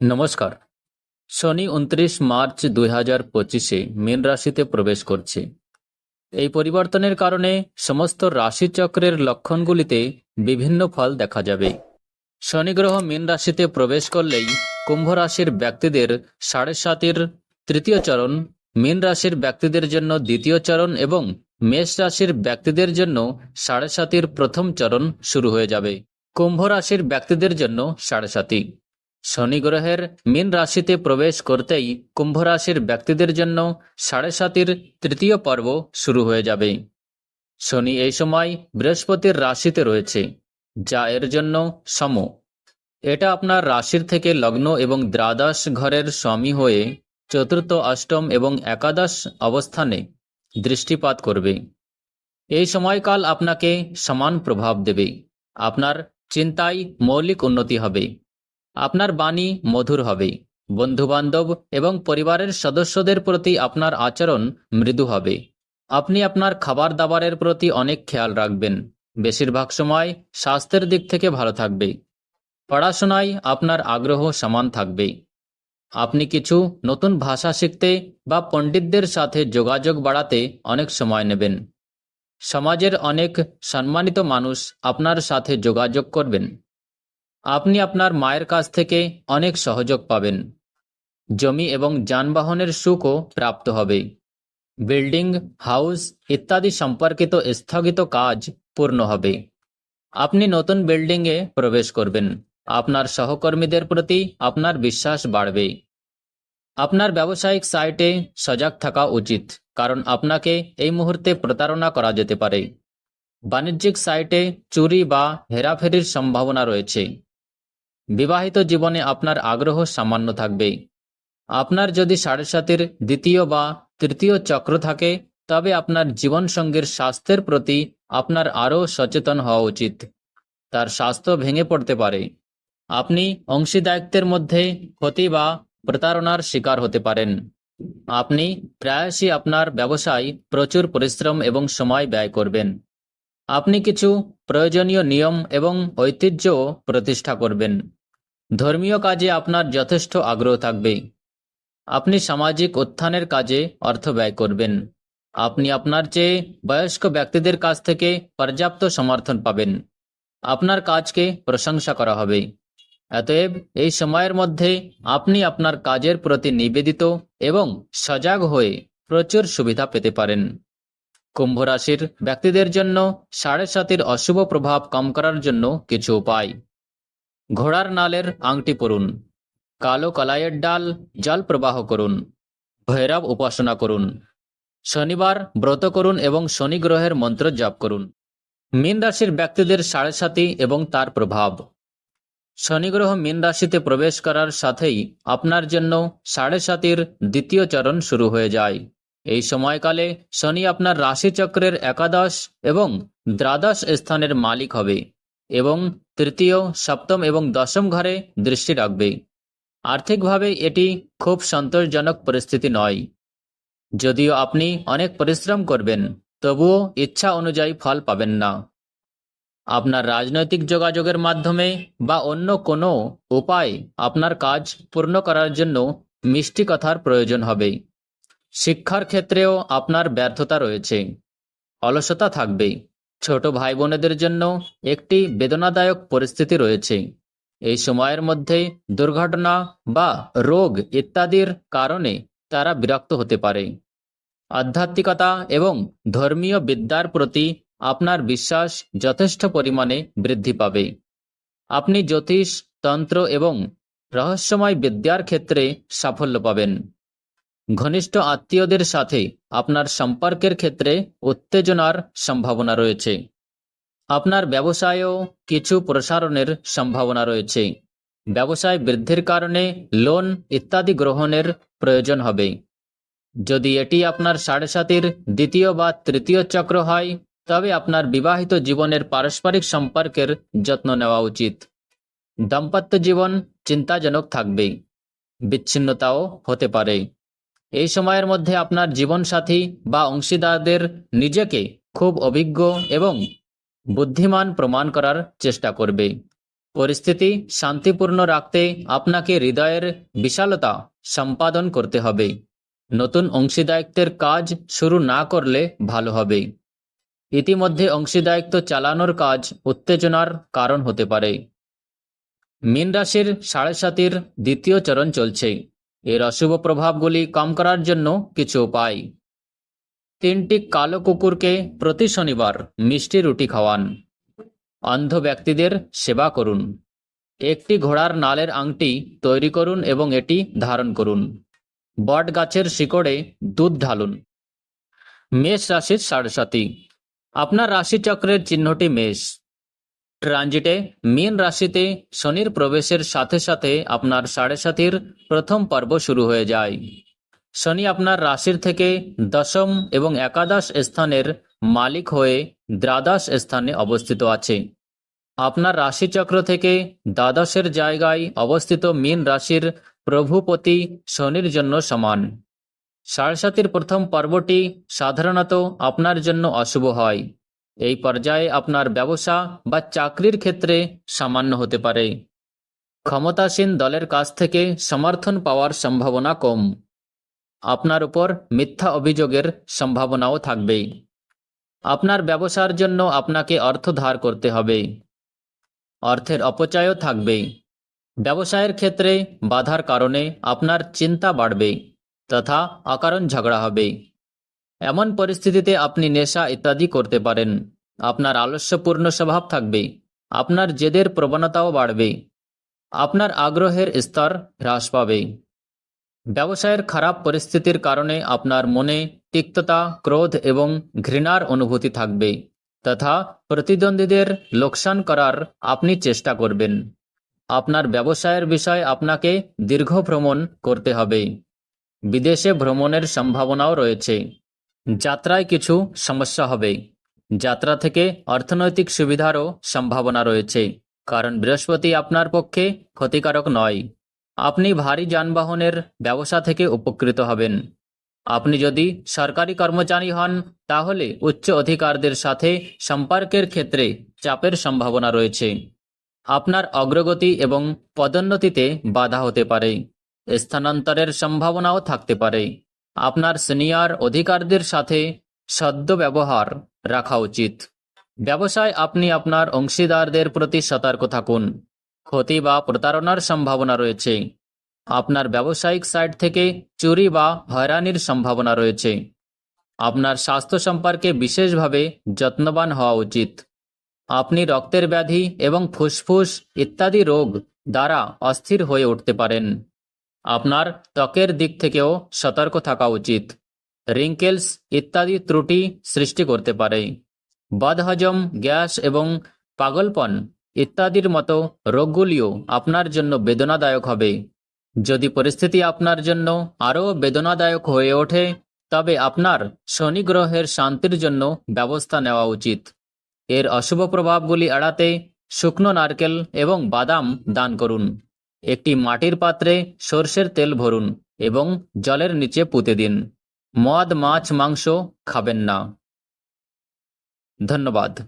নমস্কার। শনি উনত্রিশ মার্চ দুই হাজার পঁচিশে মীন রাশিতে প্রবেশ করছে। এই পরিবর্তনের কারণে সমস্ত রাশিচক্রের লক্ষণগুলিতে বিভিন্ন ফল দেখা যাবে। শনি গ্রহ মীন রাশিতে প্রবেশ করলেই কুম্ভ রাশির ব্যক্তিদের সাড়ে সাতের তৃতীয় চরণ, মীন রাশির ব্যক্তিদের জন্য দ্বিতীয় চরণ এবং মেষ রাশির ব্যক্তিদের জন্য সাড়ে সাতির প্রথম চরণ শুরু হয়ে যাবে। কুম্ভ রাশির ব্যক্তিদের জন্য সাড়ে সাতি শনি গ্রহের মীন রাশিতে প্রবেশ করতেই কুম্ভ রাশির ব্যক্তিদের জন্য সাড়ে সাতির তৃতীয় পর্ব শুরু হয়ে যাবে। শনি এই সময় বৃহস্পতির রাশিতে রয়েছে, যা এর জন্য সম। এটা আপনার রাশির থেকে লগ্ন এবং দ্বাদশ ঘরের স্বামী হয়ে চতুর্থ, অষ্টম এবং একাদশ অবস্থানে দৃষ্টিপাত করবে। এই সময়কাল আপনাকে সমান প্রভাব দেবে। আপনার চিন্তায় মৌলিক উন্নতি হবে। আপনার বাণী মধুর হবে বন্ধুবান্ধব এবং পরিবারের সদস্যদের প্রতি আপনার আচরণ মৃদু হবে। আপনি আপনার খাবার দাবারের প্রতি অনেক খেয়াল রাখবেন। বেশিরভাগ সময় স্বাস্থ্যের দিক থেকে ভালো থাকবে। পড়াশোনায় আপনার আগ্রহ সমান থাকবে। আপনি কিছু নতুন ভাষা শিখতে বা পণ্ডিতদের সাথে যোগাযোগ বাড়াতে অনেক সময় নেবেন। সমাজের অনেক সম্মানিত মানুষ আপনার সাথে যোগাযোগ করবেন। আপনি আপনার মায়ের কাছ থেকে অনেক সহযোগ পাবেন। জমি এবং যানবাহনের সুখও প্রাপ্ত হবে। বিল্ডিং, হাউস ইত্যাদি সম্পর্কিত স্থগিত কাজ পূর্ণ হবে। আপনি নতুন বিল্ডিংয়ে প্রবেশ করবেন। আপনার সহকর্মীদের প্রতি আপনার বিশ্বাস বাড়বে। আপনার ব্যবসায়িক সাইটে সজাগ থাকা উচিত, কারণ আপনাকে এই মুহূর্তে প্রতারণা করা যেতে পারে। বাণিজ্যিক সাইটে চুরি বা হেরাফেরির সম্ভাবনা রয়েছে। বিবাহিত জীবনে আপনার আগ্রহ সামান্য থাকবে। আপনার যদি সাড়ে সাতের দ্বিতীয় বা তৃতীয় চক্র থাকে, তবে আপনার জীবনসঙ্গীর স্বাস্থ্যের প্রতি আপনার আরও সচেতন হওয়া উচিত। তার স্বাস্থ্য ভেঙে পড়তে পারে। আপনি অংশীদায়িত্বের মধ্যে ক্ষতি বা প্রতারণার শিকার হতে পারেন। আপনি প্রায়শই আপনার ব্যবসায় প্রচুর পরিশ্রম এবং সময় ব্যয় করবেন। আপনি কিছু প্রয়োজনীয় নিয়ম এবং ঐতিহ্যও প্রতিষ্ঠা করবেন। ধর্মীয় কাজে আপনার যথেষ্ট আগ্রহ থাকবে। আপনি সামাজিক উত্থানের কাজে অর্থ ব্যয় করবেন। আপনি আপনার চেয়ে বয়স্ক ব্যক্তিদের কাছ থেকে পর্যাপ্ত সমর্থন পাবেন। আপনার কাজকে প্রশংসা করা হবে। অতএব এই সময়ের মধ্যে আপনি আপনার কাজের প্রতি নিবেদিত এবং সজাগ হয়ে প্রচুর সুবিধা পেতে পারেন। কুম্ভ রাশির ব্যক্তিদের জন্য সাড়ে সাতির অশুভ প্রভাব কম করার জন্য কিছু উপায়। ঘোড়ার নালের আংটি পরুন, কালো কলাইয়ের ডাল জল প্রবাহ করুন, ভৈরব উপাসনা করুন, শনিবার ব্রত করুন এবং শনি গ্রহের মন্ত্র জপ করুন। মীন রাশির ব্যক্তিদের সাড়ে সাতি এবং তার প্রভাব। শনি গ্রহ মীন রাশিতে প্রবেশ করার সাথেই আপনার জন্য সাড়ে সাতির দ্বিতীয় চরণ শুরু হয়ে যায়। এই সময়কালে শনি আপনার রাশিচক্রের একাদশ এবং দ্বাদশ স্থানের মালিক হবে। এবং তৃতীয়, সপ্তম এবং দশম ঘরে দৃষ্টি রাখবে। আর্থিকভাবে এটি খুব সন্তোষজনক পরিস্থিতি নয়। যদিও আপনি অনেক পরিশ্রম করবেন, তবুও ইচ্ছা অনুযায়ী ফল পাবেন না। আপনার রাজনৈতিক যোগাযোগের মাধ্যমে বা অন্য কোনো উপায় আপনার কাজ পূর্ণ করার জন্য মিষ্টি কথার প্রয়োজন হবে। শিক্ষার ক্ষেত্রেও আপনার ব্যর্থতা রয়েছে। অলসতা থাকবে। ছোট ভাই বোনেদের জন্য একটি বেদনাদায়ক পরিস্থিতি রয়েছে। এই সময়ের মধ্যে দুর্ঘটনা বা রোগ ইত্যাদির কারণে তারা বিরক্ত হতে পারে। আধ্যাত্মিকতা এবং ধর্মীয় বিদ্যার প্রতি আপনার বিশ্বাস যথেষ্ট পরিমাণে বৃদ্ধি পাবে। আপনি জ্যোতিষ, তন্ত্র এবং রহস্যময় বিদ্যার ক্ষেত্রে সাফল্য পাবেন। ঘনিষ্ঠ আত্মীয়দের সাথে আপনার সম্পর্কের ক্ষেত্রে উত্তেজনার সম্ভাবনা রয়েছে। আপনার ব্যবসায়েও কিছু প্রসারণের সম্ভাবনা রয়েছে। ব্যবসায় বৃদ্ধির কারণে লোন ইত্যাদি গ্রহণের প্রয়োজন হবে। যদি এটি আপনার সাড়ে সাতের দ্বিতীয় বা তৃতীয় চক্র হয়, তবে আপনার বিবাহিত জীবনের পারস্পরিক সম্পর্কের যত্ন নেওয়া উচিত। দাম্পত্য জীবন চিন্তাজনক থাকবে। বিচ্ছিন্নতাও হতে পারে। এই সময়ের মধ্যে আপনার জীবনসাথী বা অংশীদারদের নিজেকে খুব অভিজ্ঞ এবং বুদ্ধিমান প্রমাণ করার চেষ্টা করবে। পরিস্থিতি শান্তিপূর্ণ রাখতে আপনাকে হৃদয়ের বিশালতা সম্পাদন করতে হবে। নতুন অংশীদায়িত্বের কাজ শুরু না করলে ভালো হবে। ইতিমধ্যে অংশীদায়িত্ব চালানোর কাজ উত্তেজনার কারণ হতে পারে। মীন রাশির সাড়ে সাতির দ্বিতীয় চরণ চলছে। এর অশুভ প্রভাবগুলি কম করার জন্য কিছু উপায়। তিনটি কালো কুকুরকে প্রতি শনিবার মিষ্টি রুটি খাওয়ান। অন্ধ ব্যক্তিদের সেবা করুন। একটি ঘোড়ার নালের আংটি তৈরি করুন এবং এটি ধারণ করুন। বট গাছের শিকড়ে দুধ ঢালুন। মেষ রাশির সাড়ে সাতি। আপনার রাশিচক্রের চিহ্নটি মেষ। ট্রানজিটে, মীন রাশিতে শনির প্রবেশের সাথে সাথে আপনার সাড়ে সাতির প্রথম পর্ব শুরু হয়ে যায়। শনি আপনার রাশির থেকে দশম এবং একাদশ স্থানের মালিক হয়ে দ্বাদশ স্থানে অবস্থিত আছে। আপনার রাশিচক্র থেকে দ্বাদশের জায়গায় অবস্থিত মীন রাশির প্রভুপতি শনির জন্য সমান। সাড়ে সাতির প্রথম পর্বটি সাধারণত আপনার জন্য অশুভ হয়। এই পর্যায়ে আপনার ব্যবসা বা চাকরির ক্ষেত্রে সামান্য হতে পারে। ক্ষমতাসীন দলের কাছ থেকে সমর্থন পাওয়ার সম্ভাবনা কম। আপনার উপর মিথ্যা অভিযোগের সম্ভাবনাও থাকবে। আপনার ব্যবসার জন্য আপনাকে অর্থ ধার করতে হবে। অর্থের অপচয়ও থাকবে। ব্যবসায়ের ক্ষেত্রে বাধার কারণে আপনার চিন্তা বাড়বে, তথা অকারণ ঝগড়া হবে। এমন পরিস্থিতিতে আপনি নেশা ইত্যাদি করতে পারেন। আপনার আলস্যপূর্ণ স্বভাব থাকবে। আপনার জেদের প্রবণতাও বাড়বে। আপনার আগ্রহের স্তর হ্রাস পাবে। ব্যবসায়ের খারাপ পরিস্থিতির কারণে আপনার মনে তিক্ততা, ক্রোধ এবং ঘৃণার অনুভূতি থাকবে। তথা প্রতিদ্বন্দ্বীদের লোকসান করার আপনি চেষ্টা করবেন। আপনার ব্যবসায়ের বিষয়ে আপনাকে দীর্ঘ ভ্রমণ করতে হবে। বিদেশে ভ্রমণের সম্ভাবনাও রয়েছে। যাত্রায় কিছু সমস্যা হবে। যাত্রা থেকে অর্থনৈতিক সুবিধারও সম্ভাবনা রয়েছে, কারণ বৃহস্পতি আপনার পক্ষে ক্ষতিকারক নয়। আপনি ভারী যানবাহনের ব্যবসা থেকে উপকৃত হবেন। আপনি যদি সরকারি কর্মচারী হন, তাহলে উচ্চ অধিকারদের সাথে সম্পর্কের ক্ষেত্রে চাপের সম্ভাবনা রয়েছে। আপনার অগ্রগতি এবং পদোন্নতিতে বাধা হতে পারে। স্থানান্তরের সম্ভাবনাও থাকতে পারে। আপনার সিনিয়র অধিকারদের সাথে সদ্য ব্যবহার রাখা উচিত। ব্যবসায় আপনি আপনার অংশীদারদের প্রতি সতর্ক থাকুন। ক্ষতি বা প্রতারণার সম্ভাবনা রয়েছে। আপনার ব্যবসায়িক সাইট থেকে চুরি বা হয়রানির সম্ভাবনা রয়েছে। আপনার স্বাস্থ্য সম্পর্কে বিশেষভাবে যত্নবান হওয়া উচিত। আপনি রক্তের ব্যাধি এবং ফুসফুস ইত্যাদি রোগ দ্বারা অস্থির হয়ে উঠতে পারেন। আপনার ত্বকের দিক থেকেও সতর্ক থাকা উচিত। রিঙ্কেলস ইত্যাদি ত্রুটি সৃষ্টি করতে পারে। বদহজম, গ্যাস এবং পাগলপন ইত্যাদির মতো রোগগুলিও আপনার জন্য বেদনাদায়ক হবে। যদি পরিস্থিতি আপনার জন্য আরও বেদনাদায়ক হয়ে ওঠে, তবে আপনার শনি গ্রহের শান্তির জন্য ব্যবস্থা নেওয়া উচিত। এর অশুভ প্রভাবগুলি এড়াতে শুকনো নারকেল এবং বাদাম দান করুন। একটি মাটির পাত্রে সর্ষের তেল ভরুন এবং জলের নিচে পুঁতে দিন। মদ, মাছ, মাংস খাবেন না। ধন্যবাদ।